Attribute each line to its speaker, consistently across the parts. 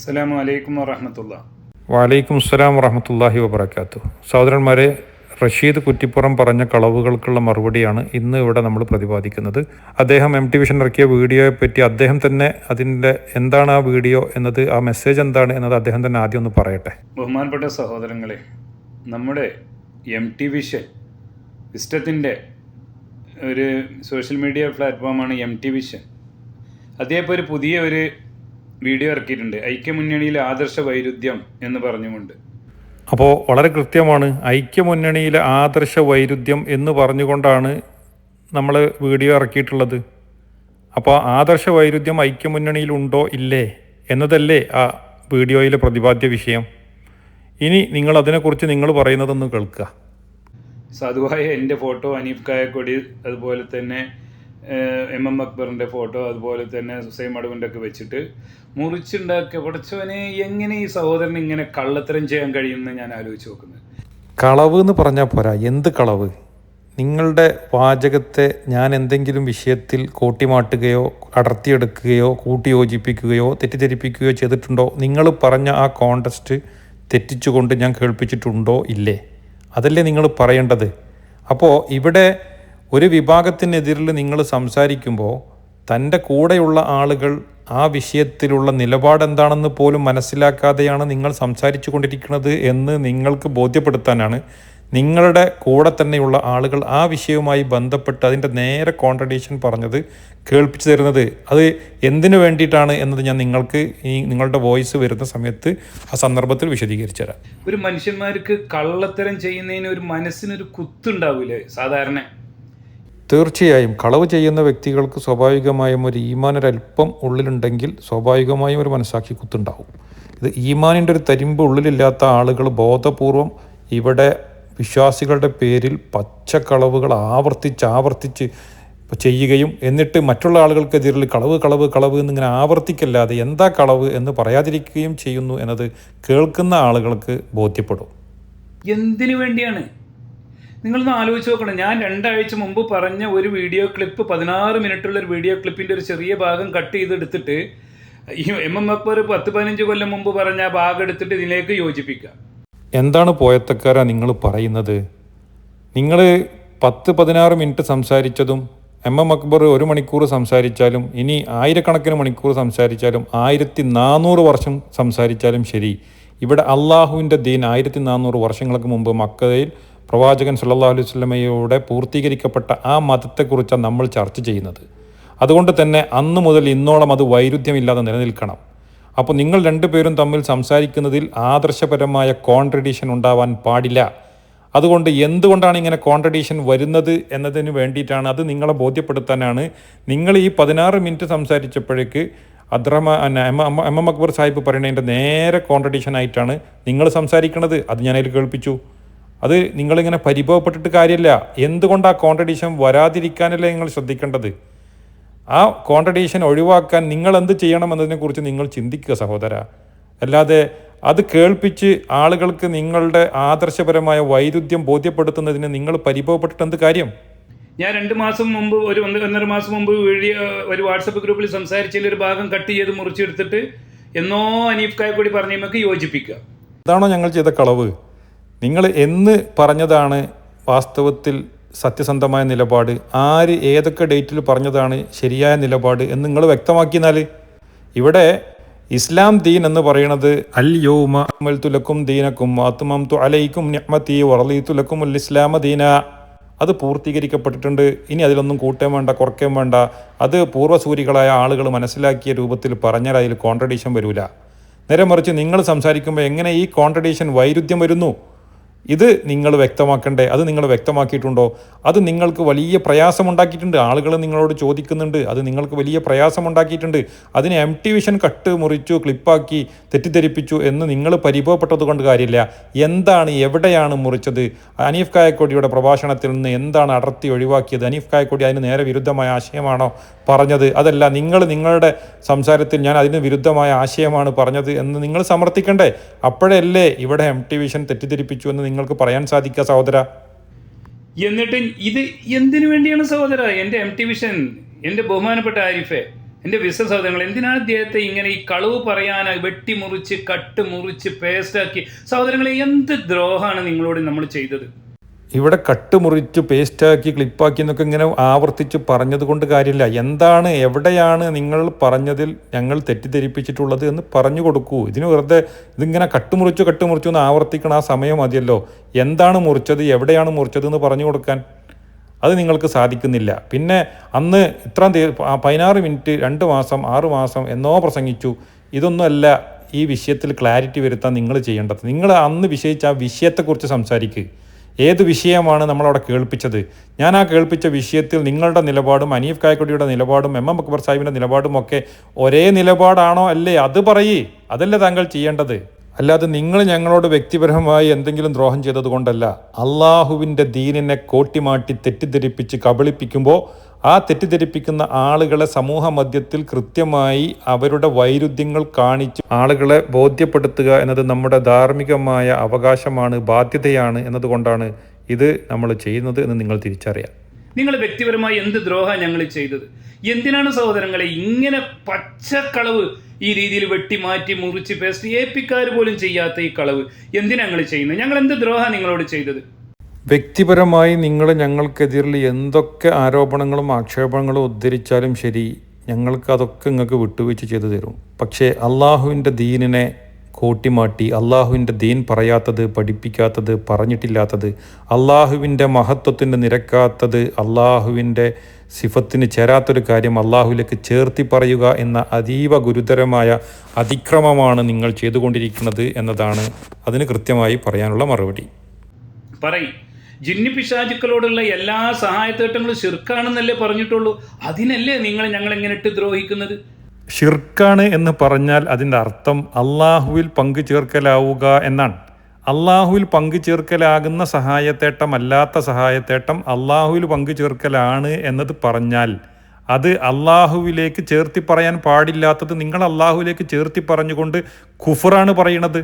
Speaker 1: അസ്സലാമു അലൈക്കും വറഹമത്തുള്ള.
Speaker 2: വലൈക്കും അസ്സലാം വറഹമത്തല്ലാഹി വബർക്കാത്തു സഹോദരന്മാരെ റഷീദ് കുറ്റിപ്പുറം പറഞ്ഞ കളവുകൾക്കുള്ള മറുപടിയാണ് ഇന്ന് ഇവിടെ നമ്മൾ പ്രതിപാദിക്കുന്നത്. അദ്ദേഹം എം ടി വിഷൻ ഇറക്കിയ വീഡിയോയെ പറ്റി അദ്ദേഹം തന്നെ അതിന്റെ എന്താണ് ആ വീഡിയോ എന്നത് ആ മെസ്സേജ് എന്താണ് എന്നത് അദ്ദേഹം തന്നെ ആദ്യം ഒന്ന് പറയട്ടെ.
Speaker 1: ബഹുമാനപ്പെട്ട സഹോദരങ്ങളെ നമ്മുടെ എം ടി വിഷൻ ഇഷ്ടത്തിന്റെ ഒരു സോഷ്യൽ മീഡിയ പ്ലാറ്റ്ഫോമാണ് എം ടി വിഷൻ അതേപോലെ ഒരു പുതിയ ഒരു വീഡിയോ ഇറക്കിയിട്ടുണ്ട്. ഐക്യമുന്നണിയിലെ ആദർശ വൈരുദ്ധ്യം എന്ന് പറഞ്ഞുകൊണ്ട്.
Speaker 2: അപ്പോൾ വളരെ കൃത്യമാണ്. ഐക്യമുന്നണിയിലെ ആദർശ വൈരുദ്ധ്യം എന്ന് പറഞ്ഞുകൊണ്ടാണ് നമ്മൾ വീഡിയോ ഇറക്കിയിട്ടുള്ളത്. അപ്പോൾ ആദർശ വൈരുദ്ധ്യം ഐക്യമുന്നണിയിൽ ഉണ്ടോ ഇല്ലേ എന്നതല്ലേ ആ വീഡിയോയിലെ പ്രതിപാദ്യ വിഷയം. ഇനി നിങ്ങൾ അതിനെക്കുറിച്ച് നിങ്ങൾ പറയുന്നതൊന്ന് കേൾക്കുക.
Speaker 1: സാധുവായ എന്റെ ഫോട്ടോ അനീഫ് കായക്കൊടി അതുപോലെ തന്നെ എം എം അക്ബറിന്റെ ഫോട്ടോ അതുപോലെ തന്നെ സുസൈം അടവിന്റെ ഒക്കെ വെച്ചിട്ട് മുറിച്ചുണ്ടാക്കിയ പഠിച്ചവനെ എങ്ങനെ ഈ സഹോദരൻ ഇങ്ങനെ കള്ളത്തരം ചെയ്യാൻ കഴിയുമെന്ന് ഞാൻ ആലോചിച്ച് നോക്കുന്നത്.
Speaker 2: കളവ് എന്ന് പറഞ്ഞാൽ പോരാ. എന്ത് കളവ്? നിങ്ങളുടെ വാചകത്തെ ഞാൻ എന്തെങ്കിലും വിഷയത്തിൽ കൂട്ടിമാട്ടുകയോ അടർത്തിയെടുക്കുകയോ കൂട്ടിയോജിപ്പിക്കുകയോ തെറ്റിദ്ധരിപ്പിക്കുകയോ ചെയ്തിട്ടുണ്ടോ? നിങ്ങൾ പറഞ്ഞ ആ കോണ്ടസ്റ്റ് തെറ്റിച്ചുകൊണ്ട് ഞാൻ കേൾപ്പിച്ചിട്ടുണ്ടോ? ഇല്ലേ. അതല്ലേ നിങ്ങൾ പറയേണ്ടത്. അപ്പോൾ ഇവിടെ ഒരു വിഭാഗത്തിനെതിരിൽ നിങ്ങൾ സംസാരിക്കുമ്പോൾ തന്റെ കൂടെയുള്ള ആളുകൾ ആ വിഷയത്തിലുള്ള നിലപാട് എന്താണെന്ന് പോലും മനസ്സിലാക്കാതെയാണ് നിങ്ങൾ സംസാരിച്ചു കൊണ്ടിരിക്കുന്നത് എന്ന് നിങ്ങൾക്ക് ബോധ്യപ്പെടുത്താനാണ് നിങ്ങളുടെ കൂടെ തന്നെയുള്ള ആളുകൾ ആ വിഷയവുമായി ബന്ധപ്പെട്ട് അതിന്റെ നേരെ കോൺട്രഡീഷൻ പറഞ്ഞത് കേൾപ്പിച്ചു തരുന്നത്. അത് എന്തിനു വേണ്ടിയിട്ടാണ് എന്നത് ഞാൻ നിങ്ങൾക്ക് ഈ നിങ്ങളുടെ വോയിസ് വരുന്ന സമയത്ത് ആ സന്ദർഭത്തിൽ വിശദീകരിച്ചു തരാം.
Speaker 1: ഒരു മനുഷ്യന്മാർക്ക് കള്ളത്തരം ചെയ്യുന്നതിന് ഒരു മനസ്സിനൊരു കുത്തുണ്ടാവില്ലേ സാധാരണ
Speaker 2: തീർച്ചയായും കളവ് ചെയ്യുന്ന വ്യക്തികൾക്ക് സ്വാഭാവികമായും ഒരു ഈമാൻ ഒരല്പം ഉള്ളിലുണ്ടെങ്കിൽ സ്വാഭാവികമായും ഒരു മനസ്സാക്ഷി കുത്തുണ്ടാവും. ഇത് ഈമാനിന്റെ ഒരു തരിമ്പ് ഉള്ളിലില്ലാത്ത ആളുകൾ ബോധപൂർവം ഇവിടെ വിശ്വാസികളുടെ പേരിൽ പച്ചക്കളവുകൾ ആവർത്തിച്ച് ആവർത്തിച്ച് ചെയ്യുകയും എന്നിട്ട് മറ്റുള്ള ആളുകൾക്കെതിരിൽ കളവ് കളവ് കളവ് എന്നിങ്ങനെ ആവർത്തിക്കല്ലാതെ എന്താ കളവ് എന്ന് പറയാതിരിക്കുകയും ചെയ്യുന്നു എന്നത് കേൾക്കുന്ന ആളുകൾക്ക് ബോധ്യപ്പെടും.
Speaker 1: എന്തിനു വേണ്ടിയാണ് നിങ്ങളൊന്ന് ആലോചിച്ച് നോക്കണം. ഞാൻ രണ്ടാഴ്ച മുമ്പ് പറഞ്ഞ ഒരു വീഡിയോ ക്ലിപ്പ് പതിനാറ് മിനിറ്റുള്ള ഒരു വീഡിയോ ക്ലിപ്പിന്റെ ഒരു ചെറിയ ഭാഗം കട്ട് ചെയ്തെടുത്തിട്ട് ഈ എം എം അക്ബർ പത്ത് പതിനഞ്ച് കൊല്ലം മുമ്പ് പറഞ്ഞ ആ ഭാഗം എടുത്തിട്ട് ഇതിലേക്ക് യോജിപ്പിക്കാം
Speaker 2: എന്താണ് പോയത്തക്കാരാ നിങ്ങൾ പറയുന്നത്? നിങ്ങൾ പത്ത് പതിനാറ് മിനിറ്റ് സംസാരിച്ചതും എം എം അക്ബർ ഒരു മണിക്കൂർ സംസാരിച്ചാലും ഇനി ആയിരക്കണക്കിന് മണിക്കൂർ സംസാരിച്ചാലും ആയിരത്തി നാനൂറ് വർഷം സംസാരിച്ചാലും ശരി. ഇവിടെ അള്ളാഹുവിന്റെ ദീൻ ആയിരത്തി നാനൂറ് വർഷങ്ങൾക്ക് മുമ്പ് മക്കയിൽ പ്രവാചകൻ സല്ലല്ലാഹു അലൈഹി വസല്ലമയോടെ പൂർത്തീകരിക്കപ്പെട്ട ആ മതത്തെക്കുറിച്ചാണ് നമ്മൾ ചർച്ച ചെയ്യുന്നത്. അതുകൊണ്ട് തന്നെ അന്ന് മുതൽ ഇന്നോളം അത് വൈരുദ്ധ്യമില്ലാതെ നിലനിൽക്കണം. അപ്പോൾ നിങ്ങൾ രണ്ടുപേരും തമ്മിൽ സംസാരിക്കുന്നതിൽ ആദർശപരമായ കോൺട്രഡീഷൻ ഉണ്ടാവാൻ പാടില്ല. അതുകൊണ്ട് എന്തുകൊണ്ടാണ് ഇങ്ങനെ കോൺട്രഡീഷൻ വരുന്നത് എന്നതിന് വേണ്ടിയിട്ടാണ് അത് നിങ്ങളെ ബോധ്യപ്പെടുത്താനാണ് നിങ്ങൾ ഈ പതിനാറ് മിനിറ്റ് സംസാരിച്ചപ്പോഴേക്ക് അദ്രമ എം എം- അക്ബർ സാഹിബ് പറയുന്നതിന്റെ നേരെ കോൺട്രഡീഷൻ ആയിട്ടാണ് നിങ്ങൾ സംസാരിക്കുന്നത് അത് ഞാനതിൽ കേൾപ്പിച്ചു. അത് നിങ്ങളിങ്ങനെ പരിഭവപ്പെട്ടിട്ട് കാര്യമില്ല എന്തുകൊണ്ട് ആ കോൺട്രഡീഷൻ വരാതിരിക്കാനല്ലേ നിങ്ങൾ ശ്രദ്ധിക്കേണ്ടത്? ആ കോൺട്രഡീഷൻ ഒഴിവാക്കാൻ നിങ്ങൾ എന്ത് ചെയ്യണം എന്നതിനെക്കുറിച്ച് നിങ്ങൾ ചിന്തിക്കുക സഹോദര. അല്ലാതെ അത് കേൾപ്പിച്ച് ആളുകൾക്ക് നിങ്ങളുടെ ആദർശപരമായ വൈരുദ്ധ്യം ബോധ്യപ്പെടുത്തുന്നതിന് നിങ്ങൾ പരിഭവപ്പെട്ടിട്ട് എന്ത് കാര്യം?
Speaker 1: ഞാൻ രണ്ട് മാസം മുമ്പ് ഒരു ഒന്ന് ഒന്നര മാസം മുമ്പ് വീഡിയോ ഒരു വാട്സപ്പ് ഗ്രൂപ്പിൽ സംസാരിച്ചതിൽ ഒരു ഭാഗം കട്ട് ചെയ്ത് മുറിച്ചെടുത്തിട്ട് എന്നോ അനീഫ് കൂടി പറഞ്ഞുയമ്മക്ക് യോജിപ്പിക്കുക.
Speaker 2: അതാണോ ഞങ്ങൾ ചെയ്ത കളവ്? നിങ്ങൾ എന്ന് പറഞ്ഞതാണ് വാസ്തവത്തിൽ സത്യസന്ധമായ നിലപാട്. ആര് ഏതൊക്കെ ഡേറ്റിൽ പറഞ്ഞതാണ് ശരിയായ നിലപാട് എന്ന് നിങ്ങൾ വ്യക്തമാക്കിയാൽ ഇവിടെ ഇസ്ലാം ദീൻ എന്ന് പറയുന്നത് അൽ യൗമ തുലക്കും ദീനക്കും ആത്മം തു അലൈക്കും ഞമ്മത്തി വറലി തുലക്കും അൽ ഇസ്ലാമ ദീന. അത് പൂർത്തീകരിക്കപ്പെട്ടിട്ടുണ്ട്. ഇനി അതിലൊന്നും കൂട്ടേം വേണ്ട കുറയ്ക്കേം വേണ്ട. അത് പൂർവസൂരികളായ ആളുകൾ മനസ്സിലാക്കിയ രൂപത്തിൽ പറഞ്ഞാൽ അതിൽ കോൺട്രഡീഷൻ വരില്ല നേരെ മറിച്ച് നിങ്ങൾ സംസാരിക്കുമ്പോൾ എങ്ങനെ ഈ കോൺട്രഡീഷൻ വൈരുദ്ധ്യം വരുന്നു? ഇത് നിങ്ങൾ വ്യക്തമാക്കണ്ടേ? അത് നിങ്ങൾ വ്യക്തമാക്കിയിട്ടുണ്ടോ? അത് നിങ്ങൾക്ക് വലിയ പ്രയാസമുണ്ടാക്കിയിട്ടുണ്ട്. ആളുകൾ നിങ്ങളോട് ചോദിക്കുന്നുണ്ട്. അത് നിങ്ങൾക്ക് വലിയ പ്രയാസമുണ്ടാക്കിയിട്ടുണ്ട്. അതിനെ എം ടി വിഷൻ കട്ട് മുറിച്ചു ക്ലിപ്പാക്കി തെറ്റിദ്ധരിപ്പിച്ചു എന്ന് നിങ്ങൾ പരിഭവപ്പെട്ടത് കൊണ്ട് കാര്യമില്ല. എന്താണ് എവിടെയാണ് മുറിച്ചത്? അനീഫ് കായക്കൊടിയുടെ പ്രഭാഷണത്തിൽ നിന്ന് എന്താണ് അടർത്തി ഒഴിവാക്കിയത്? അനീഫ് കായക്കൊടി അതിന് നേരെ വിരുദ്ധമായ ആശയമാണോ പറഞ്ഞത്? അതല്ല നിങ്ങൾ നിങ്ങളുടെ സംസാരത്തിൽ ഞാൻ അതിന് വിരുദ്ധമായ ആശയമാണ് പറഞ്ഞത് എന്ന് നിങ്ങൾ സമർത്ഥിക്കണ്ടേ? അപ്പോഴല്ലേ ഇവിടെ എം ടി വിഷൻ തെറ്റിദ്ധരിപ്പിച്ചു എന്ന് നിങ്ങൾക്ക് പറയാൻ സാധിക്കുക സഹോദര?
Speaker 1: എന്നിട്ട് ഇത് എന്തിനു വേണ്ടിയാണ് സഹോദര? എന്റെ എം ടി വിഷൻ എന്റെ ബഹുമാനപ്പെട്ട ആരിഫെ എന്റെ ബിസിനസ് സഹോദരങ്ങൾ എന്തിനാണ് അദ്ദേഹത്തെ ഇങ്ങനെ ഈ കളവ് പറയാനായി വെട്ടിമുറിച്ച് കട്ട് മുറിച്ച് പേസ്റ്റാക്കി സഹോദരങ്ങളെ എന്ത് ദ്രോഹമാണ് നിങ്ങളോട് നമ്മൾ ചെയ്തത്?
Speaker 2: ഇവിടെ കട്ട് മുറിച്ച് പേസ്റ്റാക്കി ക്ലിപ്പാക്കി എന്നൊക്കെ ഇങ്ങനെ ആവർത്തിച്ച് പറഞ്ഞത് കൊണ്ട് കാര്യമില്ല. എന്താണ് എവിടെയാണ് നിങ്ങൾ പറഞ്ഞതിൽ ഞങ്ങൾ തെറ്റിദ്ധരിപ്പിച്ചിട്ടുള്ളത് എന്ന് പറഞ്ഞു കൊടുക്കൂ. ഇതിന് വെറുതെ ഇതിങ്ങനെ കട്ട് മുറിച്ചു കട്ട് മുറിച്ചു എന്ന് ആവർത്തിക്കണം ആ സമയം മതിയല്ലോ. എന്താണ് മുറിച്ചത് എവിടെയാണ് മുറിച്ചത് എന്ന് പറഞ്ഞു കൊടുക്കാൻ അത് നിങ്ങൾക്ക് സാധിക്കുന്നില്ല. പിന്നെ അന്ന് ഇത്ര പതിനാറ് മിനിറ്റ് രണ്ട് മാസം ആറ് മാസം എന്നോ പ്രസംഗിച്ചു. ഇതൊന്നുമല്ല ഈ വിഷയത്തിൽ ക്ലാരിറ്റി വരുത്താൻ നിങ്ങൾ ചെയ്യേണ്ടത്. നിങ്ങൾ അന്ന് വിഷയിച്ച ആ വിഷയത്തെക്കുറിച്ച് സംസാരിക്കുക ഏത് വിഷയമാണ് നമ്മളവിടെ കേൾപ്പിച്ചത്? ഞാൻ ആ കേൾപ്പിച്ച വിഷയത്തിൽ നിങ്ങളുടെ നിലപാടും അനീഫ് കായക്കൊടിയുടെ നിലപാടും എം എം അക്ബർ സാഹിബിന്റെ നിലപാടും ഒക്കെ ഒരേ നിലപാടാണോ അല്ലേ? അത് പറയേ. അതല്ലേ താങ്കൾ ചെയ്യേണ്ടത്? അല്ലാതെ നിങ്ങൾ ഞങ്ങളോട് വ്യക്തിപരമായി എന്തെങ്കിലും ദ്രോഹം ചെയ്തതുകൊണ്ടല്ല. അള്ളാഹുവിന്റെ ദീനിനെ കോട്ടിമാട്ടി തെറ്റിദ്ധരിപ്പിച്ച് കബളിപ്പിക്കുമ്പോൾ ആ തെറ്റിദ്ധരിപ്പിക്കുന്ന ആളുകളെ സമൂഹ മധ്യത്തിൽ കൃത്യമായി അവരുടെ വൈരുദ്ധ്യങ്ങൾ കാണിച്ച് ആളുകളെ ബോധ്യപ്പെടുത്തുക എന്നത് നമ്മുടെ ധാർമ്മികമായ അവകാശമാണ് ബാധ്യതയാണ് എന്നതുകൊണ്ടാണ് ഇത് നമ്മൾ ചെയ്യുന്നത് എന്ന് നിങ്ങൾ തിരിച്ചറിയാം.
Speaker 1: നിങ്ങൾ വ്യക്തിപരമായി എന്ത് ദ്രോഹ ഞങ്ങൾ ചെയ്തത്? എന്തിനാണ് സഹോദരങ്ങളെ ഇങ്ങനെ പച്ചക്കളവ് ഈ രീതിയിൽ വെട്ടി മാറ്റി മുറിച്ച് പേസ്റ്റ് ഏപ്പിക്കാർ പോലും ചെയ്യാത്ത ഈ കളവ്? എന്തിനാണ് ഞങ്ങൾ ചെയ്യുന്നത്? ഞങ്ങൾ എന്ത് ദ്രോഹ നിങ്ങളോട് ചെയ്തത്?
Speaker 2: വ്യക്തിപരമായി നിങ്ങൾ ഞങ്ങൾക്കെതിരിൽ എന്തൊക്കെ ആരോപണങ്ങളും ആക്ഷേപങ്ങളും ഉദ്ധരിച്ചാലും ശരി ഞങ്ങൾക്ക് അതൊക്കെ നിങ്ങൾക്ക് വിട്ടുവീഴ്ച ചെയ്തു തരും. പക്ഷേ അള്ളാഹുവിന്റെ ദീനിനെ കോട്ടിമാട്ടി അള്ളാഹുവിന്റെ ദീൻ പറയാത്തത് പഠിപ്പിക്കാത്തത് പറഞ്ഞിട്ടില്ലാത്തത് അള്ളാഹുവിന്റെ മഹത്വത്തിന് നിരക്കാത്തത് അള്ളാഹുവിന്റെ സിഫത്തിന് ചേരാത്തൊരു കാര്യം അള്ളാഹുവിലേക്ക് ചേർത്തി പറയുക എന്ന അതീവ ഗുരുതരമായ അതിക്രമമാണ് നിങ്ങൾ ചെയ്തുകൊണ്ടിരിക്കുന്നത് എന്നതാണ് അതിന് കൃത്യമായി പറയാനുള്ള മറുപടി.
Speaker 1: പറയും. ജിന്നി പിശാചുക്കളോടുള്ള എല്ലാ സഹായത്തേട്ടങ്ങളും ഷിർക്കാണെന്നല്ലേ പറഞ്ഞിട്ടുള്ളൂ. അതിനല്ലേ നിങ്ങൾ ഞങ്ങൾ എങ്ങനെ ഇട്ട് ദ്രോഹിക്കുന്നത്?
Speaker 2: ഷിർക്കാണ് എന്ന് പറഞ്ഞാൽ അതിന്റെ അർത്ഥം അള്ളാഹുവിൽ പങ്കു ചേർക്കലാവുക എന്നാണ്. അള്ളാഹുവിൽ പങ്കു ചേർക്കലാകുന്ന സഹായത്തേട്ടം അല്ലാത്ത സഹായത്തേട്ടം അള്ളാഹുവിൽ പങ്കു ചേർക്കലാണ് എന്നത് പറഞ്ഞാൽ അത് അള്ളാഹുവിലേക്ക് ചേർത്തി പറയാൻ പാടില്ലാത്തത് നിങ്ങൾ അള്ളാഹുവിലേക്ക് ചേർത്തി പറഞ്ഞുകൊണ്ട് ഖുഫറാണ് പറയണത്.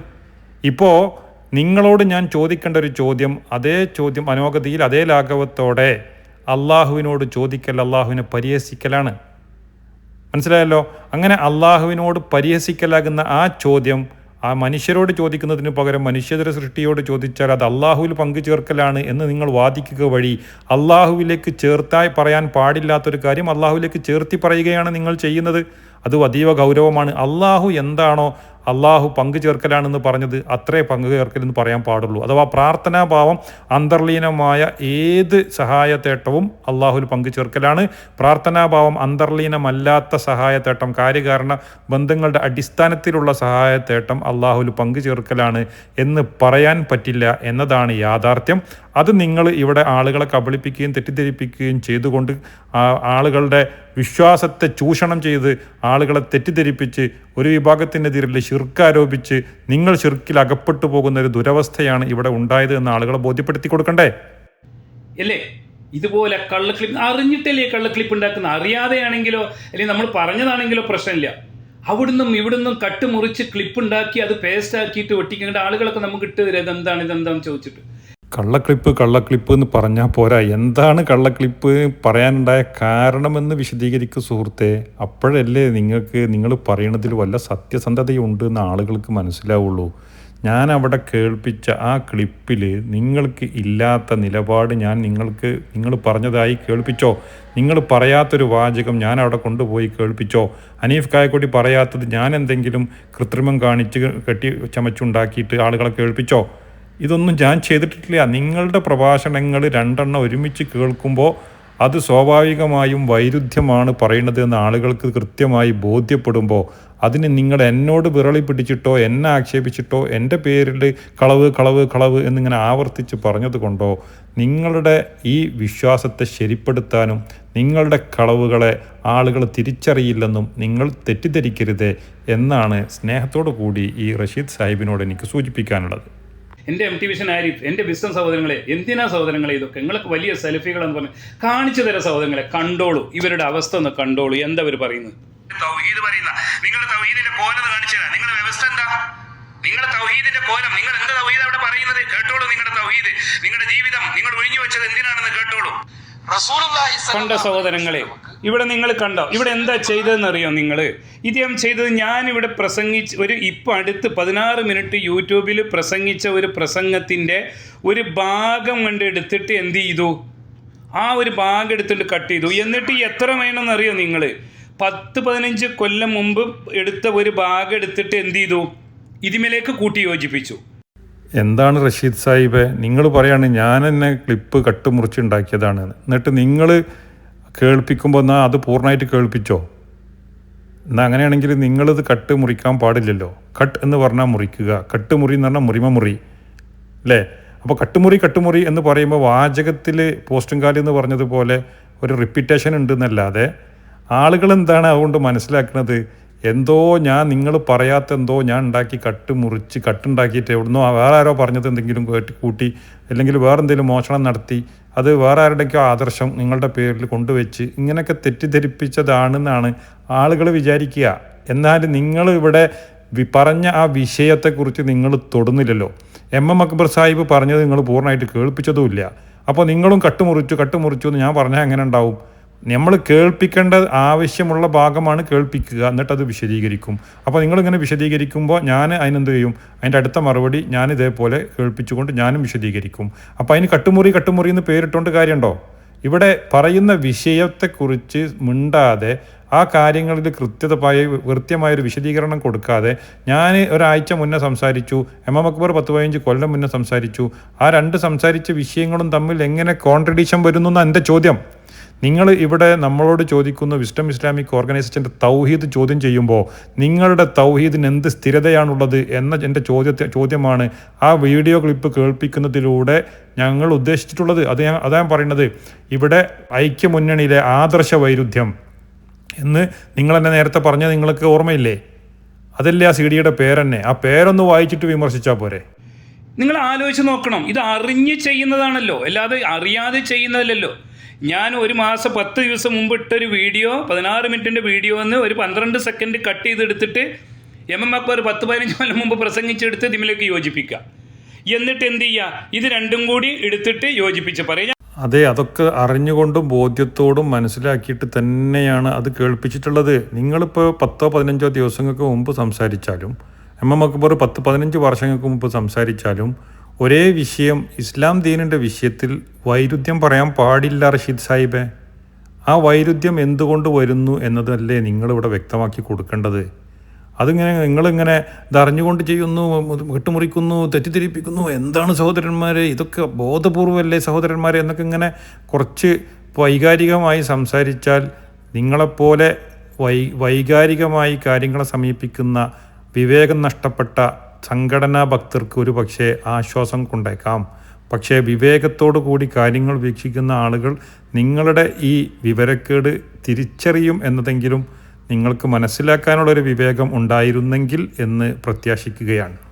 Speaker 2: ഇപ്പോൾ നിങ്ങളോട് ഞാൻ ചോദിക്കേണ്ട ഒരു ചോദ്യം അതേ ചോദ്യം അനോഗതിയിൽ അതേ ലാഘവത്തോടെ അള്ളാഹുവിനോട് ചോദിക്കൽ അള്ളാഹുവിനെ പരിഹസിക്കലാണ്. മനസ്സിലായല്ലോ? അങ്ങനെ അള്ളാഹുവിനോട് പരിഹസിക്കലാകുന്ന ആ ചോദ്യം ആ മനുഷ്യരോട് ചോദിക്കുന്നതിന് പകരം മനുഷ്യതര സൃഷ്ടിയോട് ചോദിച്ചാൽ അത് അള്ളാഹുവിൽ പങ്കു ചേർക്കലാണ് എന്ന് നിങ്ങൾ വാദിക്കുക വഴി അള്ളാഹുവിലേക്ക് ചേർത്തായി പറയാൻ പാടില്ലാത്തൊരു കാര്യം അള്ളാഹുവിലേക്ക് ചേർത്തി പറയുകയാണ് നിങ്ങൾ ചെയ്യുന്നത്. അത് അതീവ ഗൗരവമാണ്. അള്ളാഹു എന്താണോ അള്ളാഹു പങ്കു ചേർക്കലാണെന്ന് പറഞ്ഞത് അത്രേ പങ്കു ചേർക്കലെന്ന് പറയാൻ പാടുള്ളൂ. അഥവാ പ്രാർത്ഥനാഭാവം അന്തർലീനമായ ഏത് സഹായത്തേട്ടവും അള്ളാഹുൽ പങ്കു ചേർക്കലാണ്. പ്രാർത്ഥനാഭാവം അന്തർലീനമല്ലാത്ത സഹായത്തേട്ടം കാര്യകാരണ ബന്ധങ്ങളുടെ അടിസ്ഥാനത്തിലുള്ള സഹായത്തേട്ടം അള്ളാഹുൽ പങ്കു ചേർക്കലാണ് എന്ന് പറയാൻ പറ്റില്ല എന്നതാണ് യാഥാർത്ഥ്യം. അത് നിങ്ങൾ ഇവിടെ ആളുകളെ കബളിപ്പിക്കുകയും തെറ്റിദ്ധരിപ്പിക്കുകയും ചെയ്തുകൊണ്ട് ആളുകളുടെ വിശ്വാസത്തെ ചൂഷണം ചെയ്ത് ആളുകളെ തെറ്റിദ്ധരിപ്പിച്ച് ഒരു വിഭാഗത്തിനെതിരെ ഷിർക്ക് ആരോപിച്ച് നിങ്ങൾ ഷിർക്കിൽ അകപ്പെട്ടു പോകുന്ന ഒരു ദുരവസ്ഥയാണ് ഇവിടെ ഉണ്ടായത് എന്ന് ആളുകളെ ബോധ്യപ്പെടുത്തി കൊടുക്കണ്ടേ?
Speaker 1: അല്ലേ ഇതുപോലെ കള്ളക്ലിപ്പ് അറിഞ്ഞിട്ടല്ലേ കള്ളക്ലിപ്പ് ഉണ്ടാക്കുന്ന അറിയാതെയാണെങ്കിലോ അല്ലെങ്കിൽ നമ്മൾ പറഞ്ഞതാണെങ്കിലോ പ്രശ്നമില്ല. അവിടുന്നും ഇവിടുന്നും കട്ട് മുറിച്ച് ക്ലിപ്പ് ഉണ്ടാക്കി അത് പേസ്റ്റ് ആക്കിയിട്ട് ഒട്ടിക്കേണ്ട ആളുകളൊക്കെ നമുക്ക് ഇട്ട് തരാം. ഇതെന്താണ് ഇതെന്താണെന്ന് ചോദിച്ചിട്ട്.
Speaker 2: കള്ളക്ലിപ്പ് കള്ളക്ലിപ്പ് എന്ന് പറഞ്ഞാൽ പോരാ. എന്താണ് കള്ളക്ലിപ്പ് പറയാനുണ്ടായ കാരണമെന്ന് വിശദീകരിക്കുക സുഹൃത്തെ. അപ്പോഴല്ലേ നിങ്ങൾക്ക് നിങ്ങൾ പറയണതിൽ വല്ല സത്യസന്ധതയുണ്ട് എന്ന് ആളുകൾക്ക് മനസ്സിലാവുള്ളൂ. ഞാൻ അവിടെ കേൾപ്പിച്ച ആ ക്ലിപ്പിൽ നിങ്ങൾക്ക് ഇല്ലാത്ത നിലപാട് ഞാൻ നിങ്ങൾക്ക് നിങ്ങൾ പറഞ്ഞതായി കേൾപ്പിച്ചോ? നിങ്ങൾ പറയാത്തൊരു വാചകം ഞാൻ അവിടെ കൊണ്ടുപോയി കേൾപ്പിച്ചോ? അനീഫ് കായക്കൊടി പറയാത്തത് ഞാൻ എന്തെങ്കിലും കൃത്രിമം കാണിച്ച് കെട്ടി ചമച്ചുണ്ടാക്കിയിട്ട് ആളുകളെ കേൾപ്പിച്ചോ? ഇതൊന്നും ഞാൻ ചെയ്തിട്ടില്ല. നിങ്ങളുടെ പ്രഭാഷണങ്ങൾ രണ്ടെണ്ണം ഒരുമിച്ച് കേൾക്കുമ്പോൾ അത് സ്വാഭാവികമായും വൈരുദ്ധ്യമാണ് പറയുന്നത് എന്ന് ആളുകൾക്ക് കൃത്യമായി ബോധ്യപ്പെടുമ്പോൾ അതിന് നിങ്ങൾ എന്നോട് വിറളി പിടിച്ചിട്ടോ എന്നെ ആക്ഷേപിച്ചിട്ടോ എന്റെ പേരിൽ കളവ് കളവ് കളവ് എന്നിങ്ങനെ ആവർത്തിച്ച് പറഞ്ഞത് കൊണ്ടോ നിങ്ങളുടെ ഈ വിശ്വാസത്തെ ശരിപ്പെടുത്താനും നിങ്ങളുടെ കളവുകളെ ആളുകൾ തിരിച്ചറിയില്ലെന്നും നിങ്ങൾ തെറ്റിദ്ധരിക്കരുത് എന്നാണ് സ്നേഹത്തോടു കൂടി ഈ റഷീദ് സാഹിബിനോട് എനിക്ക് സൂചിപ്പിക്കാനുള്ളത്.
Speaker 1: എന്റെ എം ടി വിഷൻ ആരിഫ് എന്റെ ബിസിനസ് സഹോദരങ്ങളെ എന്തിനാ സഹോദരങ്ങളെ ഇതൊക്കെ? നിങ്ങൾക്ക് വലിയ സെൽഫികളെന്ന് പറഞ്ഞ് കാണിച്ചു തരാം സഹോദരങ്ങളെ കണ്ടോളൂ. ഇവരുടെ അവസ്ഥ ഒന്ന് കണ്ടോളൂ. എന്താ അവർ പറയുന്നത്?
Speaker 3: തൗഹീദ് പറയുന്ന നിങ്ങളുടെ തൗഹീദിന്റെ കോലം കാണിച്ചു നിങ്ങളുടെ വ്യവസ്ഥ എന്താ? നിങ്ങളുടെ തൗഹീദിന്റെ കോലം നിങ്ങൾ എന്ത് തൗഹീദ് അവിടെ പറയുന്നത്? കേട്ടോളൂ നിങ്ങളുടെ തൗഹീദ്. നിങ്ങളുടെ ജീവിതം നിങ്ങൾ ഒഴിഞ്ഞു വെച്ചത് എന്തിനാണെന്ന് കേട്ടോളൂ.
Speaker 1: കണ്ട സഹോദരങ്ങളെ ഇവിടെ നിങ്ങൾ കണ്ടോ? ഇവിടെ എന്താ ചെയ്തതെന്നറിയോ നിങ്ങൾ ഇദ്ദേഹം ചെയ്തത് ഞാൻ ഞാനിവിടെ പ്രസംഗിച്ച് ഒരു ഇപ്പം അടുത്ത് പതിനാറ് മിനിറ്റ് യൂട്യൂബിൽ പ്രസംഗിച്ച ഒരു പ്രസംഗത്തിന്റെ ഒരു ഭാഗം കണ്ട് എടുത്തിട്ട് എന്ത് ചെയ്തു? ആ ഒരു ഭാഗം എടുത്തിട്ട് കട്ട് ചെയ്തു. എന്നിട്ട് എത്ര എത്ര വേണമെന്നറിയോ നിങ്ങൾ പത്ത് പതിനഞ്ച് കൊല്ലം മുമ്പ് എടുത്ത ഒരു ഭാഗം എടുത്തിട്ട് എന്ത് ചെയ്തു? ഇതിമേലേക്ക് കൂട്ടി യോജിപ്പിച്ചു.
Speaker 2: എന്താണ് റഷീദ് സാഹിബെ? നിങ്ങൾ പറയാണ് ഞാൻ തന്നെ ക്ലിപ്പ് കട്ട് മുറിച്ചുണ്ടാക്കിയതാണ് എന്നിട്ട് നിങ്ങൾ കേൾപ്പിക്കുമ്പോൾ എന്നാൽ അത് പൂർണമായിട്ട് കേൾപ്പിച്ചോ? എന്നാൽ അങ്ങനെയാണെങ്കിൽ നിങ്ങളിത് കട്ട് മുറിക്കാൻ പാടില്ലല്ലോ. കട്ട് എന്ന് പറഞ്ഞാൽ മുറിക്കുക. കട്ട് മുറി എന്ന് പറഞ്ഞാൽ മുറിമ മുറി. അല്ലേ? അപ്പോൾ കട്ടുമുറി കട്ടുമുറി എന്ന് പറയുമ്പോൾ വാചകത്തിൽ പോസ്റ്റും കാലി എന്ന് പറഞ്ഞതുപോലെ ഒരു റിപ്പീറ്റേഷൻ ഉണ്ടെന്നല്ലാതെ ആളുകൾ എന്താണ് അതുകൊണ്ട് മനസ്സിലാക്കുന്നത്? എന്തോ ഞാൻ നിങ്ങൾ പറയാത്ത എന്തോ ഞാൻ ഉണ്ടാക്കി കട്ട് മുറിച്ച് കട്ടുണ്ടാക്കിയിട്ട് എവിടുന്നോ വേറെ ആരോ പറഞ്ഞത് എന്തെങ്കിലും കേട്ട് കൂട്ടി അല്ലെങ്കിൽ വേറെ എന്തെങ്കിലും മോഷണം നടത്തി അത് വേറെ ആരുടെയൊക്കെ ആദർശം നിങ്ങളുടെ പേരിൽ കൊണ്ടുവച്ച് ഇങ്ങനെയൊക്കെ തെറ്റിദ്ധരിപ്പിച്ചതാണെന്നാണ് ആളുകൾ വിചാരിക്കുക. എന്നാൽ നിങ്ങൾ ഇവിടെ പറഞ്ഞ ആ വിഷയത്തെക്കുറിച്ച് നിങ്ങൾ തൊടുന്നില്ലല്ലോ. എം എം അക്ബർ സാഹിബ് പറഞ്ഞത് നിങ്ങൾ പൂർണമായിട്ട് കേൾപ്പിച്ചതുമില്ല. അപ്പോൾ നിങ്ങളും കട്ടുമുറിച്ചു കട്ടുമുറിച്ചു എന്ന് ഞാൻ പറഞ്ഞാൽ എങ്ങനെ ഉണ്ടാവും? നമ്മൾ കേൾപ്പിക്കേണ്ട ആവശ്യമുള്ള ഭാഗമാണ് കേൾപ്പിക്കുക. എന്നിട്ട് അത് വിശദീകരിക്കും. അപ്പോൾ നിങ്ങളിങ്ങനെ വിശദീകരിക്കുമ്പോൾ ഞാൻ അതിനെന്ത് ചെയ്യും? അതിന്റെ അടുത്ത മറുപടി ഞാൻ ഇതേപോലെ കേൾപ്പിച്ചുകൊണ്ട് ഞാനും വിശദീകരിക്കും. അപ്പോൾ അതിന് കട്ടുമുറി കട്ടുമുറി എന്ന് പേരിട്ടുകൊണ്ട് കാര്യമുണ്ടോ? ഇവിടെ പറയുന്ന വിഷയത്തെക്കുറിച്ച് മിണ്ടാതെ ആ കാര്യങ്ങളിൽ കൃത്യതമായ കൃത്യമായൊരു വിശദീകരണം കൊടുക്കാതെ ഞാൻ ഒരാഴ്ച മുന്നേ സംസാരിച്ചു എം എം അക്ബർ പത്ത് പതിനഞ്ച് കൊല്ലം മുന്നേ സംസാരിച്ചു. ആ രണ്ട് സംസാരിച്ച വിഷയങ്ങളും തമ്മിൽ എങ്ങനെ കോൺട്രഡിക്ഷൻ വരുന്നു എന്നാണ് എന്റെ ചോദ്യം. നിങ്ങൾ ഇവിടെ നമ്മളോട് ചോദിക്കുന്ന വിസ്റ്റം ഇസ്ലാമിക് ഓർഗനൈസേഷന്റെ തൗഹീദ് ചോദ്യം ചെയ്യുമ്പോൾ നിങ്ങളുടെ തൗഹീദിന് എന്ത് സ്ഥിരതയാണുള്ളത് എന്ന എന്റെ ചോദ്യത്തെ ചോദ്യമാണ് ആ വീഡിയോ ക്ലിപ്പ് കേൾപ്പിക്കുന്നതിലൂടെ ഞങ്ങൾ ഉദ്ദേശിച്ചിട്ടുള്ളത്. അത് ഞാൻ അതാ പറയുന്നത്. ഇവിടെ ഐക്യമുന്നണിയിലെ ആദർശ വൈരുദ്ധ്യം എന്ന് നിങ്ങൾ എന്നെ നേരത്തെ പറഞ്ഞത് നിങ്ങൾക്ക് ഓർമ്മയില്ലേ? അതല്ലേ ആ സി ഡിയുടെ പേരെന്നെ? ആ പേരൊന്ന് വായിച്ചിട്ട് വിമർശിച്ചാൽ പോരെ.
Speaker 1: നിങ്ങൾ ആലോചിച്ച് നോക്കണം. ഇത് അറിഞ്ഞ് ചെയ്യുന്നതാണല്ലോ. അല്ലാതെ അറിയാതെ ചെയ്യുന്നതല്ലല്ലോ. ഞാൻ ഒരു മാസം പത്ത് ദിവസം മുമ്പ് ഇട്ടൊരു വീഡിയോ പതിനാറ് മിനിറ്റിന്റെ വീഡിയോ എന്ന് ഒരു പന്ത്രണ്ട് സെക്കൻഡ് കട്ട് ചെയ്തെടുത്തിട്ട് എം എം അക്ബർ പത്ത് പതിനഞ്ച് കൊല്ലം മുമ്പ് പ്രസംഗിച്ചെടുത്ത് ഇതിലേക്ക് യോജിപ്പിക്കുക. എന്നിട്ട് എന്ത് ചെയ്യുക? ഇത് രണ്ടും കൂടി എടുത്തിട്ട് യോജിപ്പിച്ച് പറയാം
Speaker 2: അതെ അതൊക്കെ അറിഞ്ഞുകൊണ്ടും ബോധ്യത്തോടും മനസ്സിലാക്കിയിട്ട് തന്നെയാണ് അത് കേൾപ്പിച്ചിട്ടുള്ളത്. നിങ്ങളിപ്പോൾ പത്തോ പതിനഞ്ചോ ദിവസങ്ങൾക്ക് മുമ്പ് സംസാരിച്ചാലും എം എം അക്ബർ പത്ത് പതിനഞ്ച് വർഷങ്ങൾക്ക് മുമ്പ് സംസാരിച്ചാലും ഒരേ വിഷയം ഇസ്ലാം ദീനിന്റെ വിഷയത്തിൽ വൈരുദ്ധ്യം പറയാൻ പാടില്ല റഷീദ് സാഹിബെ. ആ വൈരുദ്ധ്യം എന്തുകൊണ്ട് വരുന്നു എന്നതല്ലേ നിങ്ങളിവിടെ വ്യക്തമാക്കി കൊടുക്കേണ്ടത്. അതിങ്ങനെ നിങ്ങളിങ്ങനെ ഇതറിഞ്ഞുകൊണ്ട് ചെയ്യുന്നു വിട്ടുമുറിക്കുന്നു തെറ്റിദ്ധരിപ്പിക്കുന്നു എന്താണ് സഹോദരന്മാരെ ഇതൊക്കെ ബോധപൂർവമല്ലേ സഹോദരന്മാരെ എന്നൊക്കെ ഇങ്ങനെ കുറച്ച് വൈകാരികമായി സംസാരിച്ചാൽ നിങ്ങളെപ്പോലെ വൈ വൈകാരികമായി കാര്യങ്ങളെ സമീപിക്കുന്ന വിവേകം നഷ്ടപ്പെട്ട സംഘടനാ ഭക്തർക്ക് ഒരു പക്ഷേ ആശ്വാസം കൊണ്ടേക്കാം. പക്ഷേ വിവേകത്തോടു കൂടി കാര്യങ്ങൾ വീക്ഷിക്കുന്ന ആളുകൾ നിങ്ങളുടെ ഈ വിവരക്കേട് തിരിച്ചറിയും എന്നതെങ്കിലും നിങ്ങൾക്ക് മനസ്സിലാക്കാനുള്ളൊരു വിവേകം ഉണ്ടായിരുന്നെങ്കിൽ എന്ന് പ്രത്യാശിക്കുകയാണ്.